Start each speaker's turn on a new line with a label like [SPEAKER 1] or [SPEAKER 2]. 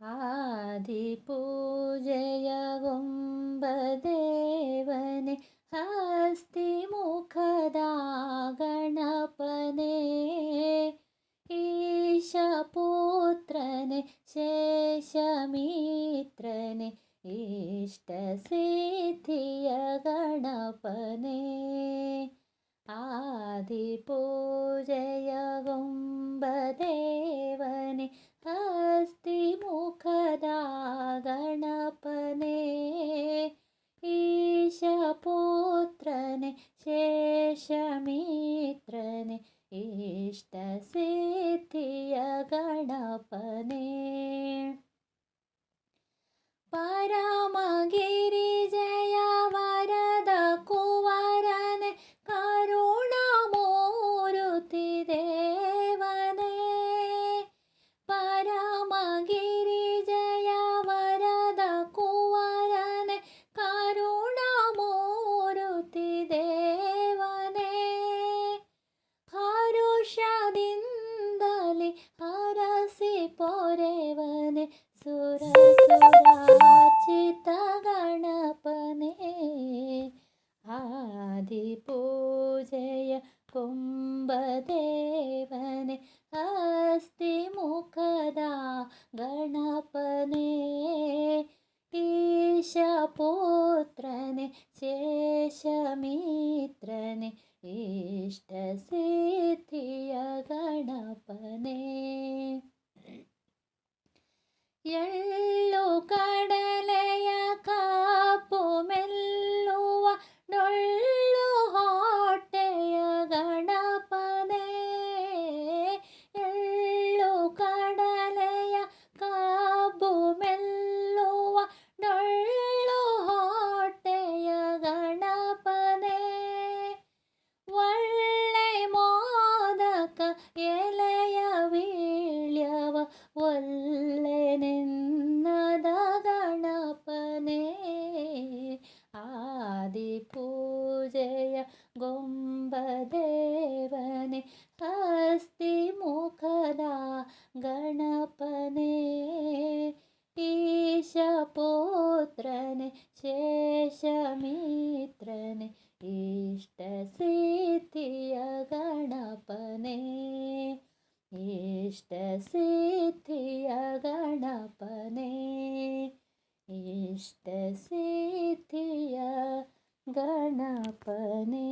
[SPEAKER 1] आदिपूजय गुम्बदेवने हस्तिमुखदा गणपने ईशपुत्रने शेषमित्रने इष्टसिद्धिय गणपने आदिपूजय ईशपुत्रने शेषमित्रने इष्टसिद्धिय गणपने पोरेवने सुरसुराचितगणपने आदिपूजय कुम्बदेवने हस्तिमुखदा गणपने। ईशपुत्रने शेषमित्रने इष्टसिद्धिय गणपने Yay! गोम्बदेवने हस्तिमुखदा गणपने ईशपुत्र शेषमित्रने इष्टसिद्धिय गणपने इष्टसिद्धिय गणपने इष्टसि गणपने